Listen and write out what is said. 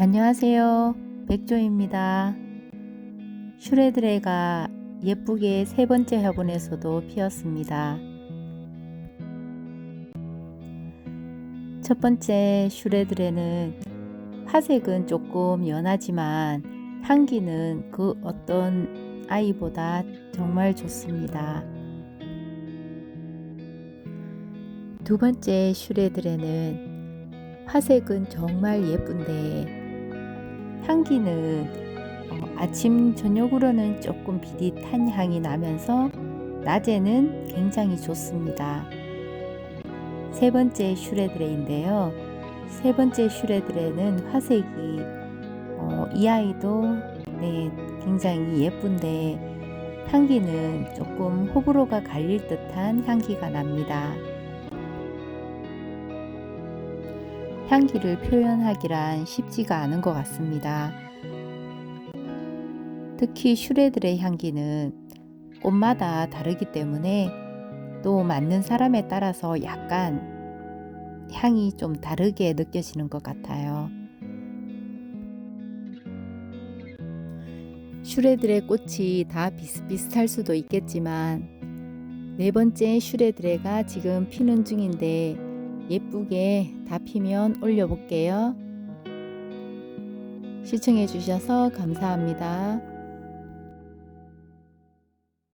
안녕하세요. 백조입니다. 슈레드레가 예쁘게 세 번째 화분에서도 피었습니다. 첫 번째 슈레드레는 화색은 조금 연하지만 향기는 그 어떤 아이보다 정말 좋습니다. 두 번째 슈레드레는 화색은 정말 예쁜데 향기는 어, 아침 저녁으로는 조금 비릿한 향이 나면서 낮에는 굉장히 좋습니다. 세 번째 슈레드레인데요. 세 번째 슈레드레는 화색이 어, 이 아이도 네, 굉장히 예쁜데 향기는 조금 호불호가 갈릴 듯한 향기가 납니다. 향기를 표현하기란 쉽지가 않은 것 같습니다. 특히 슈레들의 향기는 꽃마다 다르기 때문에 또 맞는 사람에 따라서 약간 향이 좀 다르게 느껴지는 것 같아요. 슈레들의 꽃이 다 비슷비슷할 수도 있겠지만 네 번째 슈레드레가 지금 피는 중인데 예쁘게 다 피면 올려볼게요. 시청해 주셔서 감사합니다.